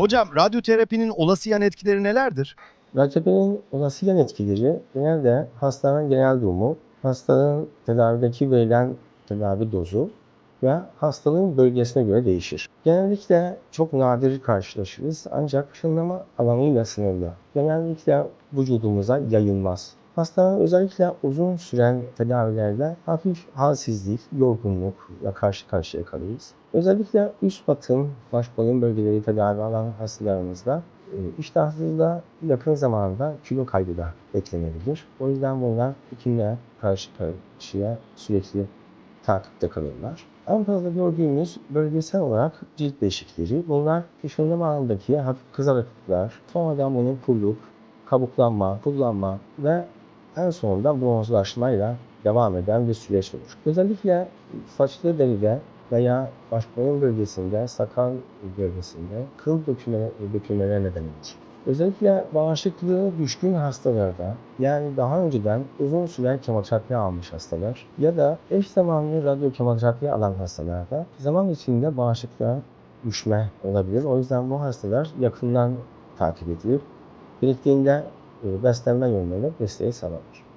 Hocam radyoterapinin olası yan etkileri nelerdir? Radyoterapinin olası yan etkileri genelde hastanın genel durumu, hastanın tedavideki verilen tedavi dozu ve hastalığın bölgesine göre değişir. Genellikle çok nadir karşılaşırız ancak ışınlama alanıyla sınırlı. Genellikle vücudumuza yayılmaz. Hastanın özellikle uzun süren tedavilerde hafif halsizlik, yorgunlukla karşı karşıya kalırız. Özellikle üst batın, baş boyun bölgeleri tedavi alan hastalarımızda e, iştahsızlığa yakın zamanda kilo kaybı da beklenebilir. O yüzden bunlar hekimle karşı karşıya sürekli takipte kalırlar. En fazla gördüğümüz bölgesel olarak cilt değişikleri. Bunlar ışınlama anındaki hafif kızarıklıklar, sonradan bunun pulluk, kabuklanma, pullanma ve en sonunda bronzlaşmayla devam eden bir süreç olur. Özellikle saçlı deride veya baş boyun bölgesinde, sakal bölgesinde kıl dökülme, dökülmelerine neden olur. Özellikle bağışıklığı düşkün hastalarda yani daha önceden uzun süre kemoterapi almış hastalar ya da eş zamanlı radyo kemoterapi alan hastalarda zaman içinde bağışıklığa düşme olabilir. O yüzden bu hastalar yakından takip edilip gerektiğinde beslenme yönleri desteği sağlanır.